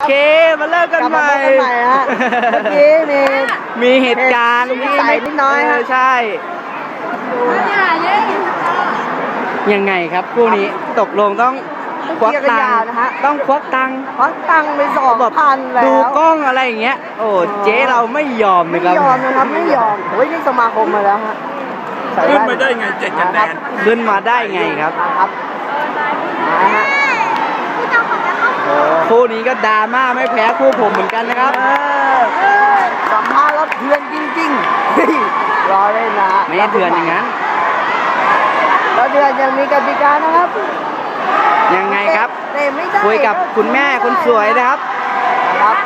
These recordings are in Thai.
โอเคมาเลิกกันใหม่กลับมาพบกันใหม่ฮะเมื่อกี้มีมีเหตุการณ์เหตุสงสัยนิดน้อยฮะเใช่ยังไงครับคู่นี้ตกลงต้องควักเคลียร์กันตังยาวค์นะฮะต้องควักตังค์เพราะตังค์ไปสองแบบพันแล้วดูกล้องอะไรอย่างเงี้ย โอ้เจ๊เราไม่ยอมไม่นะครับยอมนะครับไม่ยอมโอ้ยนี่สมาคมมาแล้วฮะใส่ขึ้นแว่มาได้ไงเจ็ดคะแนนขึ้นมาได้ไงครับ มาครับมาฮะ คู่นี้ก็ดราม่าไม่แพ้คู่ผมเหมือนกันนะครับเออสัมภาษณ์แล้วเถื่อนจริงๆเฮ้ยรอเลยนะไม่ได้เถื่อนอย่างนั้นแล้วเดือนยังมีกติกานะครับ ยังไงครับเตะไม่ได้คุยกับคุณแม่คนสวยนะครับครับ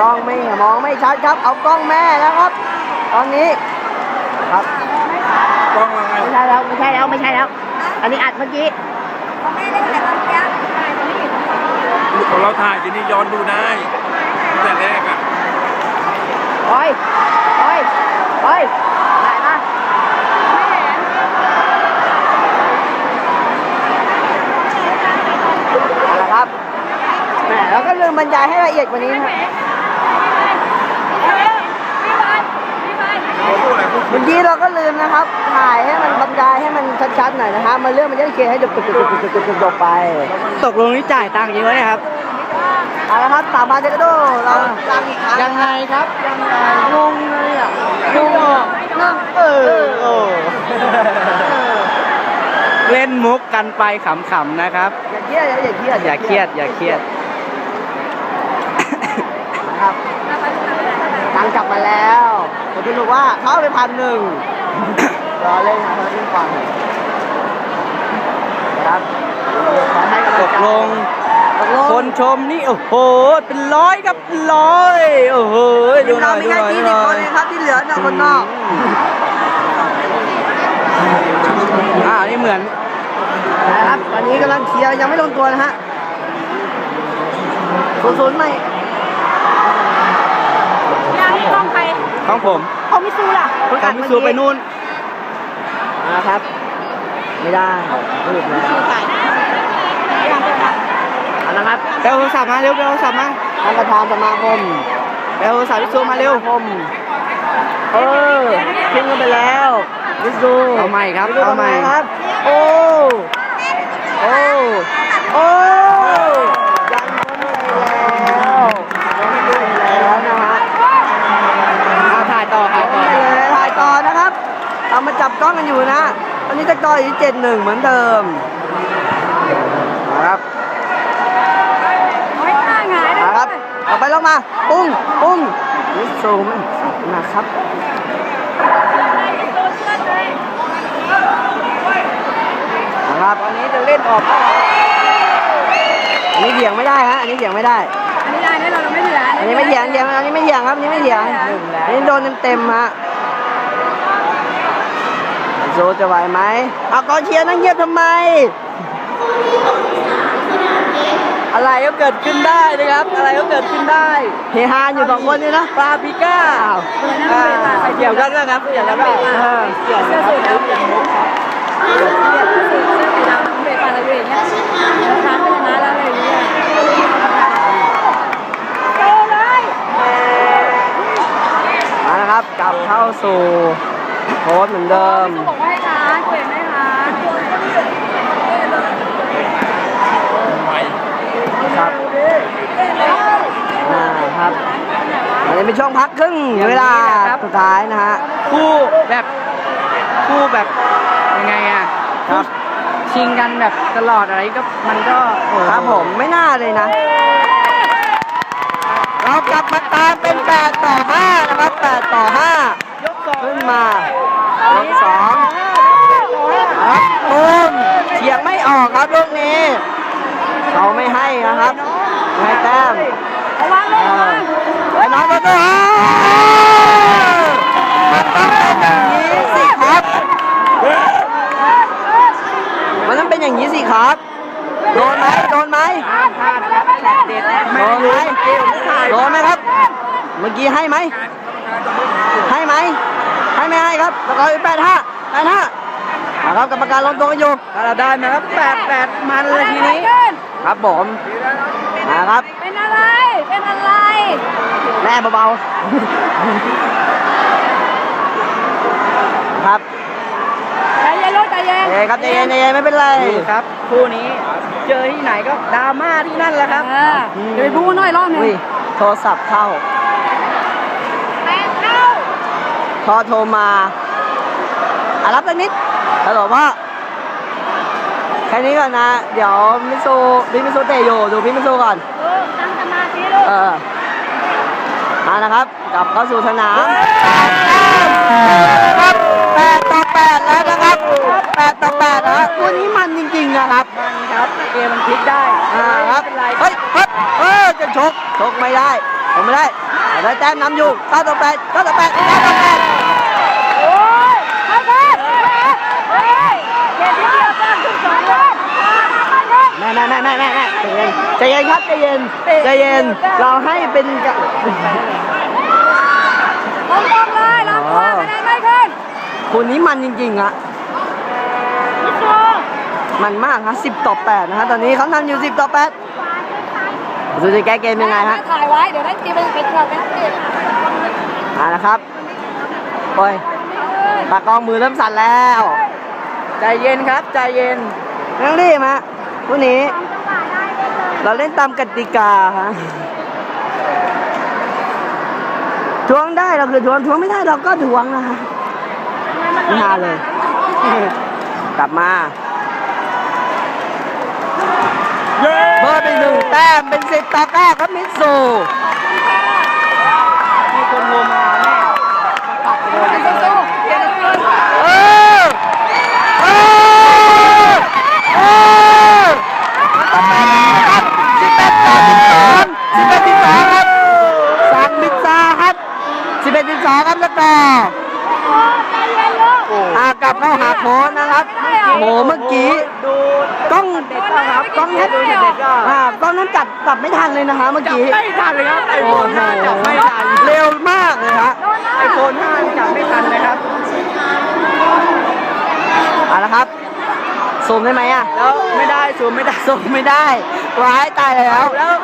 กล้องไม่มองไม่ชัดครับ เอากล้องแม่แล้วครับ ตอนนี้ครับกล้องว่าไงไม่ใช่แล้วไม่ใช่แล้วไม่ใช่แล้ว อันนี้อัดเมื่อกี้ของเราถ่ายทีนี้ย้อนดูได้ตั้งแต่แรกอะโอ้ยโอ้ยโอ้ยถ่ายมาเอาละครับแหมแล้วก็ลืมบรรยายให้ละเอียดกว่านี้นะ เมื่อกี้เราก็ลืมนะครับ ถ่ายให้มันบรรยายให้มันชัดๆหน่อยนะฮะมันเรื่องมันจะได้เคลียร์ให้จบๆๆๆๆๆไปตกลงนี่จ่ายตังค์เยอะนะครับเอาละครับสามพันเจกโดเราตังอีกครั้งยังไงครับยังไงงงเลยอะงงงงเออโอ้เล่นมุกกันไปขำๆนะครับ อย่าเครียดอย่าเครียดอย่าเครียดอย่าเครียดนะครับ งค์กลับมาแล้วผมจะบอกว่าเขาเอาไปพันหนึ่งรอเล่นครับเล่นก่อนนะครับขอให้ำตลังกใจลง ตกลงคนชมนี่โอ้โห เป็นร้อยครับเป็นร้อยโอ้โหดูหน่เราอยมีดูหแค่น่อยยี่ดูสิบหคน่อนยเองครับที่เหลือเนี่ยคนนอกอ่านี่เหมือนนะครับตอนนี้กำลังเคลียร์ยังไม่ลงตัวนะฮะศูนย์ศูนย์ไม่ ของผมเขาไม่สู้ล่ะคุณกาอัรดมิเมื่อสูกี้ไปนู่นนะครับ ไม่ได้พูดแล้วเอานะครับไปเอาโทรศัพท์มาเร็วไปเอาโทรศัพท์มาท่านประธานสมาคมไปเอาโทรศัพท์พี่ซูมาเร็วสมาคมเออทิ้งกันไปแล้ววิซูเอาใหม่ครับวิซูเอาใหม่ทำไครับ โอ้ โอ้ โอ้ยังไม่แล้วยังไม่แล้วนะฮะ อ่าถ่ายต่อถ่ายต่อ เลยถ่ายต่อนะครับเอามาจับกล้ องกันอยู่นะ ตอนนี้จะต่ออยู่เจ็ดหนึ่งเหมือนเดิมนะครับนะครับเอาไปลงมา ปุ้ง ปุ้งนี่โซมนะครับนะครับตอนนี้จะเล่นออกอันนี้เถียงไม่ได้ฮะ อันนี้เถียงไม่ได้ อันนี้ไม่เถียงเถียงอันนี้ไม่เถียงครับ อันนี้ไม่เถียงอันนี้โดนเต็มๆฮะ โซจะไหวไหมเอากองเชียร์นั่งเงียบทำไม อะไรก็เกิดขึ้นได้นะครับ อะไรก็เกิดขึ้นได้ เฮฮาอยู่สองคนนี่นะปาปิก้าอ่าเกี่ยวกันนะครับเกี่ยวกันได้อ่าเกี่ยวกันครับมาแล้วครับกลับเข้าสู่ โค้ดเหมือนเดิมบอกว่าให้ค้านคุยไม่ค้านไปครับอ่าครับมันจะเป็นช่วงพักครึ่งเวลาสุดท้ายนะฮะคู่แบบคู่แบบยังไงอะครับชิงกันแบบตลอดอะไรก็มันก็โอ้โหครับผมไม่น่าเลยนะ เรากลับมาตามเป็น 8 ต่อ 5 นะครับ 8 ต่อ 5 ยกสอง ขึ้นมายกสองครับตูมเฉียงไม่ออกครับลูกนี้ เขาไม่ให้นะครับไม่ให้แต้มเออไอ้น้องโตโต้มันต้องเป็นอย่างนี้สิครับ มันต้องเป็นอย่างนี้สิครับ โดนไหมโดนไหม เด็ดแรก โดน ไหมโดนไหมครับ เมื่อกี้ให้ไหม ให้ไหม ให้ไม่ให้ครับแล้วก็แปดห้าแปดห้านะครับกรรมการลงตัวกันอยู่ถ้าเราได้มาครับแปดแปดมันเลยทีนี้ ครับผมนะครับ เป็นอะไร เป็นอะไรแม่เบาๆ ครับใจเย็นลูกใจเย็นเอ้ครับใจเย็นใจเย็นไม่เป็นไรนี่ครับ คู่นี้ เจอที่ไหนก็ดราม่าที่นั่นแหละครับเออเดี๋ยวไปพูดหน่อยรอบหนึงอุ้ยโทรศัพท์เข้า แปดเท่าพอโทรมาอะรับสักนิดฮัลโหลพ่อแค่นี้ก่อนนะ เดี๋ยวมิซูพี่มิซูเตะอยู่ดูพี่มิซูก่อน เออตั้งสมาธิลูกเออมานะครับ กลับเข้าสู่สนาม ครับ เกมมันพลิกได้อ่าครับไม่เป็นไรเฮ้ยเฮ้ยเออจะชกชกไม่ได้ชกไม่ได้แต่ได้แต้มนำอยู่เก้าต่อแปดเก้าต่อแปดเก้าต่อแปดโอ้ยไปไปเฮ้ยเกมที่เดียวกันทุกสองเลยแม่แม่แม่แม่แม่แม่ใจเย็นใจเย็นครับใจเย็นใจเย็นเราให้เป็นกะตรงตรงเลยลำตัวคะแนนไม่ขึ้นคู่นี้มันจริงๆอะมิสโซ มันมากฮะสิบต่อแปดนะฮะตอนนี้เขานำอยู่สิบต่อแปดดูจะแก้เกมยังไงฮะถ่ายไว้เดี๋ยวนั่นจีเป็นเป็นเราเป็นจีอ่านะครับโอ้ยตากล้องมือเริ่มสั่นแล้ว ใจเย็นครับ ใจเย็นเรื่องรีบฮะคู่นี้ เราเล่นตามกติกาฮะทวงได้เราคือทวงทวงไม่ได้เราก็ทวงนะฮะไม่ฮาเลย กลับมา เบอร์เป็นหนึ่งแต้มเป็นสิบต่อเก้าครับมิสซูมีคนโทรมาแม่ สู้ๆเดี๋ยวเดี๋ยว เออเออเออสิบแปดต่อสิบสองสิบแปดสิบสองครับสั่งมิตซาครับสิบเอ็ดสิบสองครับแล้วก็ ใจเย็นลูก อ่ากลับเข้าหาโค้ชนะครับโหเมื่อกี้ ดู กล้อง เด็กนะครับ กล้องนั้น ดูเด็กก็ อ่ากล้องนั้น จับจับไม่ทันเลยนะคะเมื่อจับกี้ ไม่ทันเลยครับไอโฟนห้าจับไม่ทันเร็วมากเลยฮะไอโฟนห้าจับไม่ทันนะครับ เอาละครับซูมได้ไหมอะแล้วไม่ได้ซูมไม่ได้ซูมไม่ได้ว้ายตายแล้ว แล้ว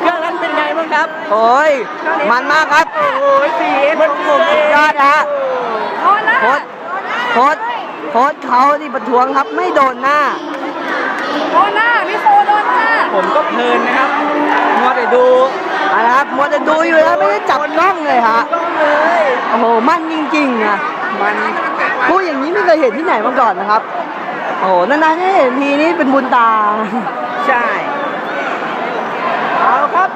เครื่องนั้นเป็นไงบ้างครับโอ้ย มันมากครับ โอ้ยสี่เอสมันผมสุดยอดนะฮะโดนนะโค้ชโค้ชโค้ชเขาที่ประท้วงครับไม่โดนหน้าโดนหน้ามิโซโดนหน้า ผมก็เพลินนะครับมัวแต่ดูเอาละครับมัวแต่ดูอยู่แล้วไม่ได้จับกล้องเลยฮะกล้องเลยโอ้โหมันจริงๆอะมันพูดอย่างนี้ไม่เคยเห็นที่ไหนมาก่อนนะครับ โอ้โหนานๆได้เห็นทีนี้เป็นบุญตา ใช่เอาครับ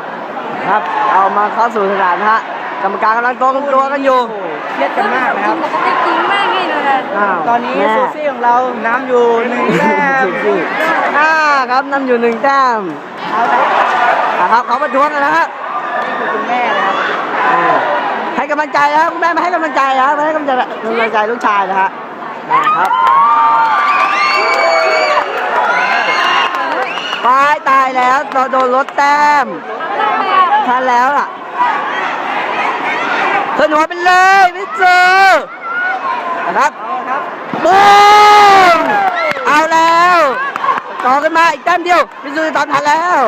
ครับ เอามาเข้าสู่สนามนะฮะกรรมการกำลังโตกันตัวกันอยู่โอ้โหเครียดกันมากนะครับมันก็ไม่จริงแม่งให้เลย อ้าวตอนนี้แม่ ซูซี่ของเราน้ำอยู่หนึ่งแต้มห้าครับนำอยู่หนึ่งแต้มเอาครับนะครับเขาประท้วงกันนะฮะนี่คือคุณแม่นะครับอ่าให้กำลังใจนะครับคุณแม่มาให้กำลังใจนะครับมาให้กำลังใจกำลังใจลูกชายนะฮะนะครับตายตายแล้วเราโดนลดแต้มทันแล้วล่ะเธอหนูไปเลยไม่เจอ นะครับเอาครับบูมเอาแล้วต่อกันมาอีกแต้มเดียวมิซูตามทันแล้ว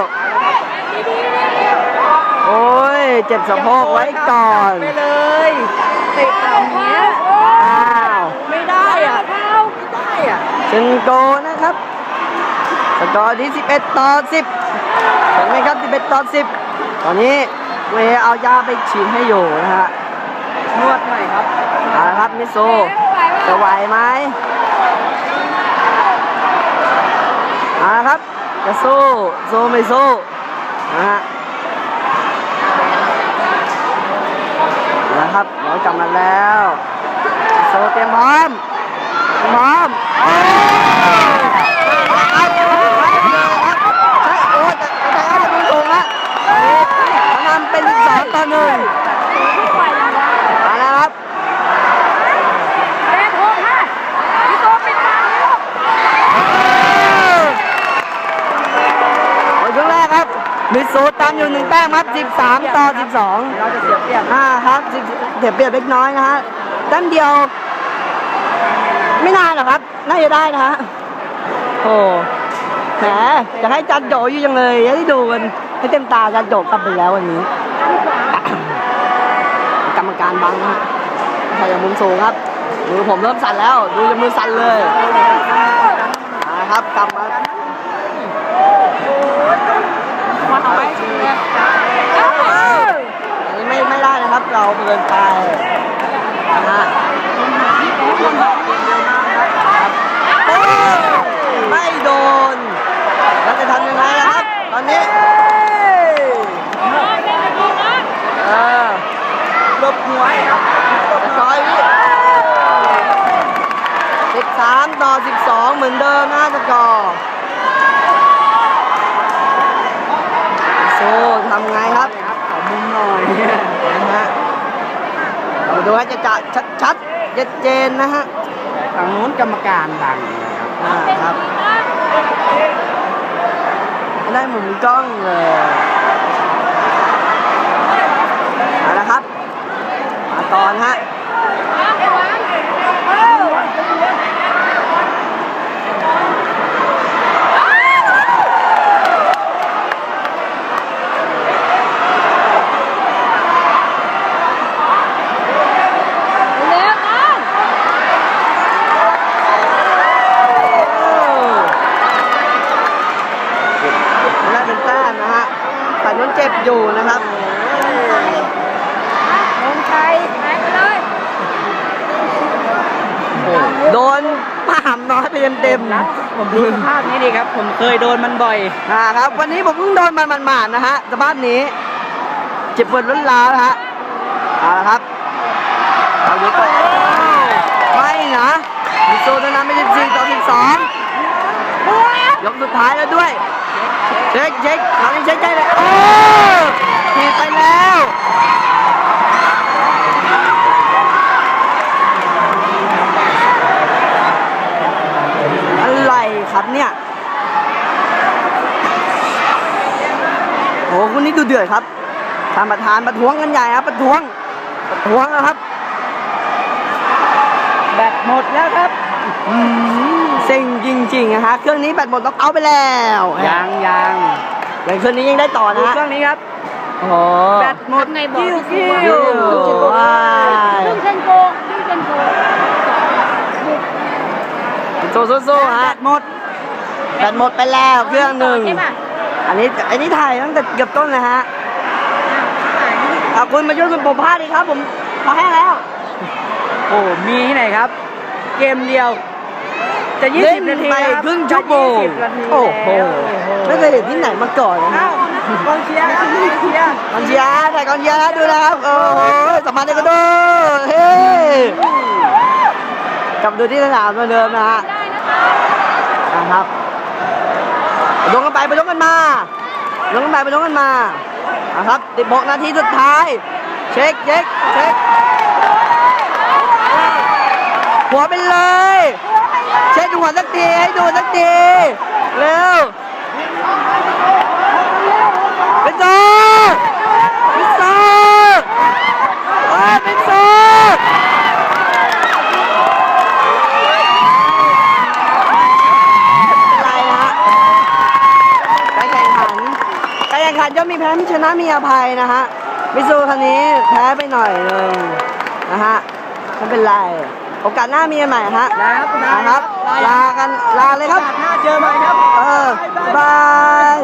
โอ้ยเจ็บสะโพกไว้ก่อนไปเลยเตะต่ำเนี้ยอ้าวไม่ได้อะไม่ได้อะเชนโกนะครับสกอร์ที่ 11 ต่อ 10เห็นไหมครับ 11 ต่อ 10 ตอนนี้เวเอายาไปฉีดให้อยู่นะฮะนวดหน่อยครับเอาละครับมิโซ จะไหวไหมเอาครับ จะสู้ สู้ไม่สู้นะฮะนะครับเรากลับมาแล้วโซเตรียมพร้อมเตรียมพร้อมโอ้ยครับใช่โอ้ยแต่แต่อาจจะเป็นสูงละเขานำเป็นสองต่อหนึ่งมาแล้วครับ เอ็นหกห้ามิโซปิดตาลูก โอ้ยช่วงแรกครับมิ สโซตามอยู่หนึ่งแต้มครับ13 ต่อ 12เราจะเสียเปรียบอ่าครับ10เสียเปรียบเล็กน้อยนะฮะแต้มเดียว ไม่นานหรอกครับ น่าจะได้นะฮะโอ้แหมจะให้จันโดอยู่ยังเลยจะได้ดูกันให้เต็มตาจันโดกลับไปแล้ววันนี้ กรรมการบังนะฮะใส่จากมุมสูงครับมือผมเริ่มสั่นแล้ว ดูจากมือสั่นเลยนะครับกลับมา มันเอาไว้เนี่ย อันนี้ไม่ไม่ได้นะครับ เราเกินไปนะฮะไม่โดนแล้วจะทำยังไงล่ะครับ ตอนนี้หลบหัวครับร้อยวิสิบสามต่อสิบสองเหมือนเดิมนะสกอร์โซ่ทำไงครับขอมุมหน่อย ดูให้จะจะชัดชัดๆเจนนๆนะฮะทางนู้นกรรมการดังอ่าครับได้หมุนกล้องเลยเอาละครับมาตอนฮะ เร็วน้อง ได้เป็นแต้มนะฮะแต่นั้นเจ็บอยู่นะครับ ลงชัยหายไปเลย โดนป่ามน้อยไปเต็มๆ นะผมดูสภาพนี้ดีครับ ผมเคยโดนมันบ่อยอ่าครับ วันนี้ผมเพิ่งโดนมันมันๆนะฮะสภาพนี้ เจ็บปวดร้นร้านะฮะเอาละครับเอาดีก่อไม่นะมิโซชนะไม่ได้สี่ต่อสิบสองยกสุดท้ายแล้วด้วย เช็คเช็คคราวนี้เช็คใจเลยโอ้ทีไปแล้ว อะไรครับ เนี่ยโอ้คุณนี่ดูเดือดครับท่านประธานประท้วงกันใหญ่ครับประท้วงประท้วงนะครับ แบตหมดแล้วครับเซ็งจริงๆนะฮะเครื่องนี้แบตหมดต้องเอาไปแล้วยังยังแต่เครื่องนี้ยังได้ต่อดูนะฮะเครื่องนี้ครับโอ้โหแบตหมดไงบอกกิ้วพี่กิ้สุววว้ายดึงเซนโกดึงเซนโกโซ่ๆๆฮะแบตหมด แบตหมดไปแล้วเครื่องหนึ่งใช่ป่ะอันนี้อันนี้ถ่ายตั้งแต่เกือบต้นเลยฮะเอาคุณมาช่วยคุณผมพลาดดีครับ ผมพอแห้งแล้ว โอ้มีที่ไหนครับ เกมเดียว จะเล่น20นาทีไปแล้วครึ่งชั่วโมงจะ20นาทีโอ้โหแล้วไม่เคยเห็นที่ไหนมาก่อนนะอ้าวกองเชียร์ครับกองเชียร์กองเชียร์ถ่ายกองเชียร์นะดูนะครับ โอ้โหสมานเดกโดเฮ้กลับมาดูที่สนามเหมือนเดิมนะฮะนะครับไป ลงกันไปไปลงกันมาลงกันไปไปลงกันมานะครับติดบกนาทีสุดท้าย เช็คเช็คเช็คหัวไปเลย เช็คหัวสักทีให้ดูสักที เร็วเป็นโซ มีแพ้มีชนะมีอภัยนะฮะมิซูคันนี้แพ้ไปหน่อยเลยนะฮะไม่เป็นไรโอกาสหน้ามีใหม่ฮะละครับนะครับ ลากันลาเลยครับหน้าเจอใหม่ครับ เออบาย